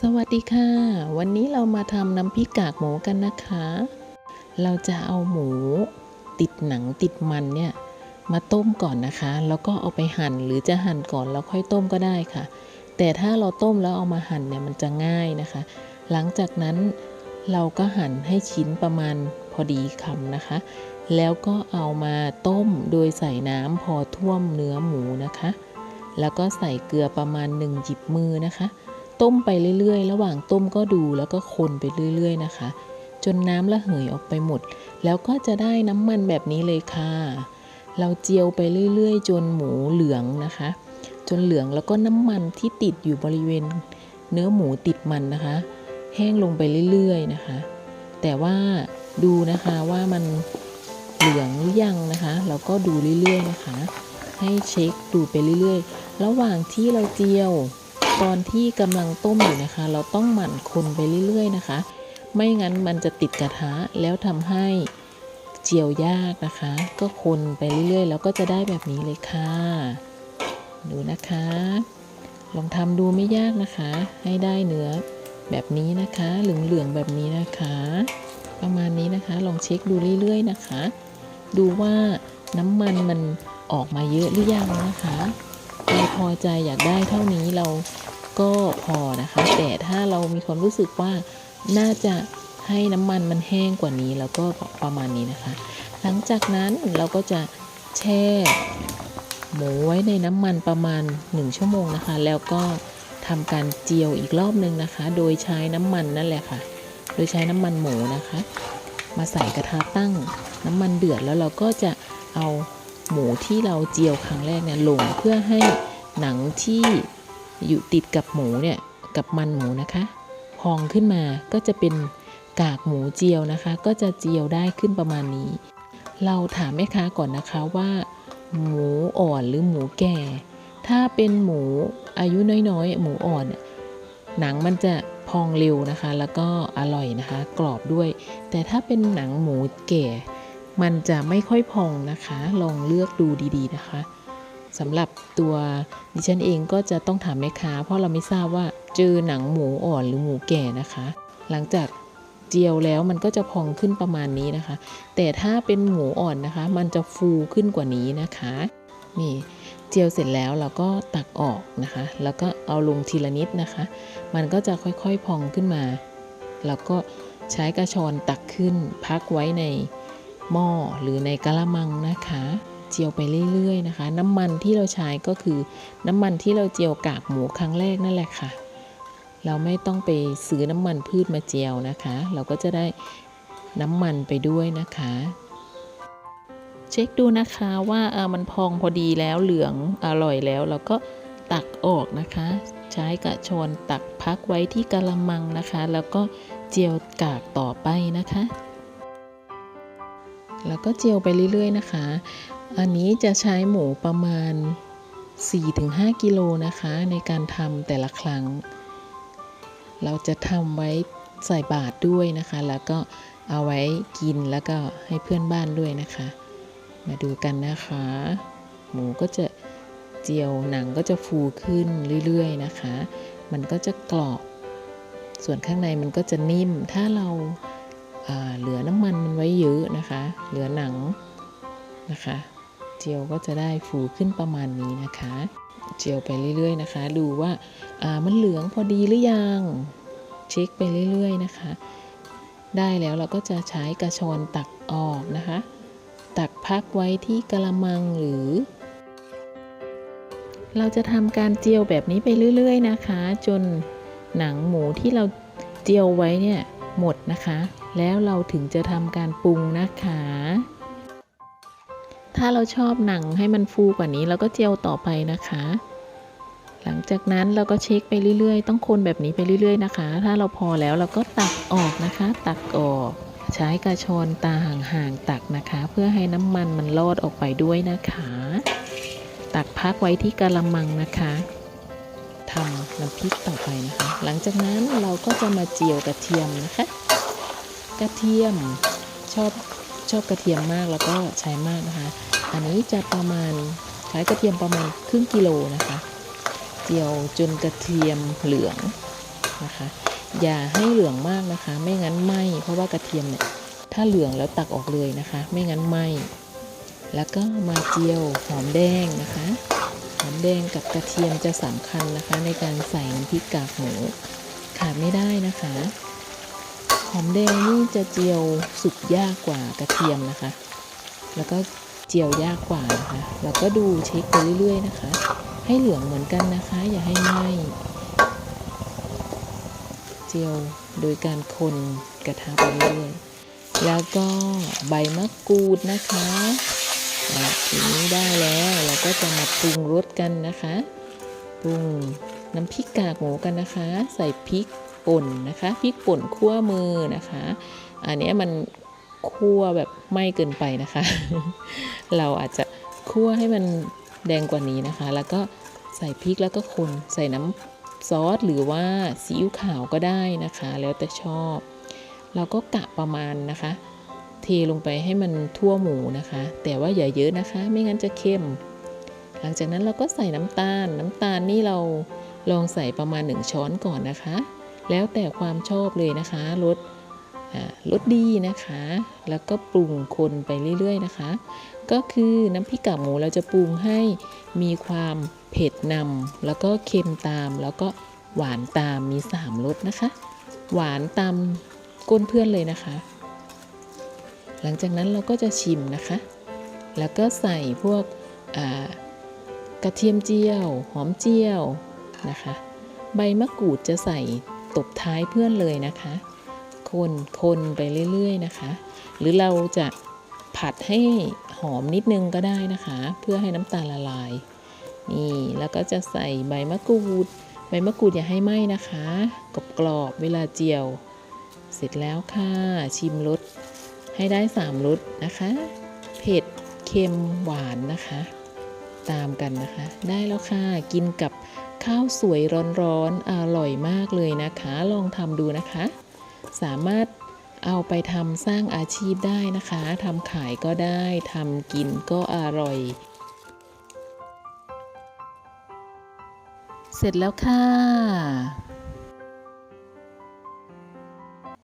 สวัสดีค่ะ วันนี้เรามาทำน้ำพริกกากหมูกันนะคะ เราจะเอาหมูติดหนังติดมันเนี่ยมาต้มก่อนนะคะ แล้วก็เอาไปหั่นหรือจะหั่นก่อนแล้วค่อยต้มก็ได้ค่ะ แต่ถ้าเราต้มแล้วเอามาหั่นเนี่ยมันจะง่ายนะคะ หลังจากนั้นเราก็หั่นให้ชิ้นประมาณพอดีคำนะคะ แล้วก็เอามาต้มโดยใส่น้ำพอท่วมเนื้อหมูนะคะ แล้วก็ใส่เกลือประมาณหนึ่งหยิบมือนะคะ ต้มไปเรื่อยๆ ระหว่างต้มก็ดูแล้วก็คนไปเรื่อยๆนะคะ จนน้ำระเหยออกไปหมด แล้วก็จะได้น้ำมันแบบนี้เลยค่ะ เราเจียวไปเรื่อยๆ จนหมูเหลืองนะคะ จนเหลืองแล้วก็น้ำมันที่ติดอยู่บริเวณ เนื้อหมูติดมันนะคะ แห้งลงไปเรื่อยๆนะคะ แต่ว่าดูนะคะว่ามันเหลืองหรือยังนะคะเราก็ดูเรื่อยๆนะคะ ให้เช็คดูไปเรื่อยๆ ระหว่างที่เราเจียว ตอนที่กำลังต้มอยู่นะคะ เราต้องหมั่นคนไปเรื่อยๆนะคะ ไม่งั้นมันจะติดกระทะแล้วทำให้เจียวยากนะคะ ก็คนไปเรื่อยๆ แล้วก็จะได้แบบนี้เลยค่ะ ดูนะคะ ลองทำดูไม่ยากนะคะ ให้ได้เนื้อแบบนี้นะคะ เหลืองๆแบบนี้นะคะ ประมาณนี้นะคะ ลองเช็คดูเรื่อยๆนะคะ ดูว่าน้ำมันมันออกมาเยอะหรือยังนะคะ เราพอใจอยากได้เท่านี้เราก็พอนะคะ แต่ถ้าเรามีความรู้สึกว่าน่าจะให้น้ำมันมันแห้งกว่านี้แล้วก็ประมาณนี้นะคะ หลังจากนั้นเราก็จะแช่หมูไว้ในน้ำมันประมาณ 1 ชั่วโมงนะคะ แล้วก็ทำการเจียวอีกรอบหนึ่งนะคะ โดยใช้น้ำมันนั่นแหละค่ะ โดยใช้น้ำมันหมูนะคะ มาใส่กระทะตั้งน้ำมันเดือดแล้วเราก็จะเอา หมูที่เราเจียวครั้งแรกเนี่ยลงเพื่อให้หนังที่อยู่ติดกับหมูเนี่ยกับมันหมูนะคะพองขึ้นมาก็จะเป็นกากหมูเจียวนะคะ ก็จะเจียวได้ขึ้นประมาณนี้ เราถามแม่ค้าก่อนนะคะว่า หมูอ่อนหรือหมูแก่ ถ้าเป็นหมูอายุน้อยๆ หมูอ่อนเนี่ยหนังมันจะพองเร็วนะคะ แล้วก็อร่อยนะคะ กรอบด้วย แต่ถ้าเป็นหนังหมูแก่ มันจะไม่ค่อยพองนะคะ ลองเลือกดูดีๆนะคะสำหรับตัวดิฉันเองก็จะต้องถามแม่ค้า เพราะเราไม่ทราบว่าเจอหนังหมูอ่อนหรือหมูแก่นะคะ หลังจากเจียวแล้วมันก็จะพองขึ้นประมาณนี้นะคะ แต่ถ้าเป็นหมูอ่อนนะคะ มันจะฟูขึ้นกว่านี้นะคะนี่เจียวเสร็จแล้วเราก็ตักออกนะคะ แล้วก็เอาลงทีละนิดนะคะ มันก็จะค่อยๆพองขึ้นมา แล้วก็ใช้กระชอนตักขึ้นพักไว้ใน หม้อหรือในกะละมังนะคะ เจียวไปเรื่อยๆนะคะ น้ำมันที่เราใช้ก็คือ น้ำมันที่เราเจียวกากหมูครั้งแรกนั่นแหละค่ะ เราไม่ต้องไปซื้อน้ำมันพืชมาเจียวนะคะ เราก็จะได้น้ำมันไปด้วยนะคะ เช็คดูนะคะว่ามันพองพอดีแล้วเหลืองอร่อยแล้วเราก็ตักออกนะคะ ใช้กระชอนตักพักไว้ที่กะละมังนะคะ แล้วก็เจียวกากต่อไปนะคะ แล้วก็เจียวไปเรื่อยๆนะคะ อันนี้จะใช้หมูประมาณ 4-5 กิโลนะคะ ในการทำแต่ละครั้ง เราจะทำไว้ใส่บาตรด้วยนะคะ แล้วก็เอาไว้กินแล้วก็ให้เพื่อนบ้านด้วยนะคะ มาดูกันนะคะ หมูก็จะเจียวหนังก็จะฟูขึ้นเรื่อยๆนะคะ มันก็จะกรอบ ส่วนข้างในมันก็จะนิ่มถ้าเราอ่า เหลือน้ำมันมันไว้เยอะนะคะ เหลือหนังนะคะ เจียวก็จะได้ฟูขึ้นประมาณนี้นะคะ เจียวไปเรื่อยๆนะคะ ดูว่าามันเหลืองพอดีหรือยัง เช็คไปเรื่อยๆนะคะ ได้แล้วเราก็จะใช้กระชอนตักออกนะคะ ตักพักไว้ที่กระมังหรือ เราจะทำการเจียวแบบนี้ไปเรื่อย ๆ นะคะ จนหนังหมูที่เราเจียวไว้เนี่ยหมดนะคะ แล้วเราถึงจะทำการปรุงนะคะ ถ้าเราชอบหนังให้มันฟูกว่านี้เราก็เจียวต่อไปนะคะ หลังจากนั้นเราก็เช็คไปเรื่อยๆ ต้องคนแบบนี้ไปเรื่อย ๆ นะคะ ถ้าเราพอแล้วเราก็ตักออกนะคะ ตักออก ใช้กระชอนตาห่างๆตักนะคะ เพื่อให้น้ำมันมันลอดออกไปด้วยนะคะ ตักพักไว้ที่กะละมังนะคะทำน้ำพริกต่อไปนะคะ หลังจากนั้นเราก็จะมาเจียวกระเทียมนะคะ กระเทียมชอบชอบกระเทียมมากแล้วก็ใช้มากนะคะ อันนี้จะประมาณใช้กระเทียมประมาณครึ่งกิโลนะคะ เจียวจนกระเทียมเหลืองนะคะ อย่าให้เหลืองมากนะคะ ไม่งั้นไหมเพราะว่ากระเทียมเนี่ยถ้าเหลืองแล้วตักออกเลยนะคะ ไม่งั้นไหมแล้วก็มาเจียวหอมแดงนะคะหอมแดงกับกระเทียมจะสำคัญนะคะ ในการใส่น้ำพริกกากหมูขาดไม่ได้นะคะ หอมแดงนี่จะเจียวสุกยากกว่ากระเทียมนะคะ แล้วก็เจียวยากกว่านะคะ แล้วก็ดูเช็คไปเรื่อย ๆ นะคะ ให้เหลืองเหมือนกันนะคะ อย่าให้ไหม้เจียวโดยการคนกระทะไปเรื่อยๆแล้วก็ใบมะกรูดนะคะอะทีนี้ได้แล้วเราก็จะมาปรุงรสกันนะคะ ปรุงน้ำพริกกากหมูกันนะคะ ใส่พริก ป่นนะคะพริกป่นคั่วมือนะคะ อันนี้มันคั่วแบบไม่เกินไปนะคะ เราอาจจะคั่วให้มันแดงกว่านี้นะคะ แล้วก็ใส่พริกแล้วก็คนใส่น้ำซอสหรือว่าซีอิ๊วขาวก็ได้นะคะ แล้วแต่ชอบ เราก็กะประมาณนะคะ เทลงไปให้มันทั่วหมูนะคะ แต่ว่าอย่าเยอะนะคะ ไม่งั้นจะเค็มหลังจากนั้นเราก็ใส่น้ำตาล น้ำตาลนี่เราลองใส่ประมาณ 1 ช้อนก่อนนะคะ แล้วแต่ความชอบเลยนะคะรสรสดีนะคะ แล้วก็ปรุงคนไปเรื่อยๆนะคะ ก็คือน้ำพริกกากหมูเราจะปรุงให้มีความเผ็ดนำแล้วก็เค็มตาม แล้วก็หวานตามมี3รสนะคะ หวานตามก้นเพื่อนเลยนะคะ หลังจากนั้นเราก็จะชิมนะคะ แล้วก็ใส่พวกกระเทียมเจียว หอมเจียวนะคะ ใบมะกรูดจะใส่ ตบท้ายเพื่อนเลยนะคะ คนคนไปเรื่อยๆนะคะ หรือเราจะผัดให้หอมนิดนึงก็ได้นะคะ เพื่อให้น้ำตาลละลาย นี่แล้วก็จะใส่ใบมะกรูด ใบมะกรูดอย่าให้ไหม้นะคะกรอบๆเวลาเจียว เสร็จแล้วค่ะ ชิมรสให้ได้3รสนะคะ เผ็ดเค็มหวานนะคะ ตามกันนะคะ ได้แล้วค่ะ กินกับ ข้าวสวยร้อนๆอร่อยมากเลยนะคะ ลองทำดูนะคะ สามารถเอาไปทำสร้างอาชีพได้นะคะทำขายก็ได้ทำกินก็อร่อย เสร็จแล้วค่ะ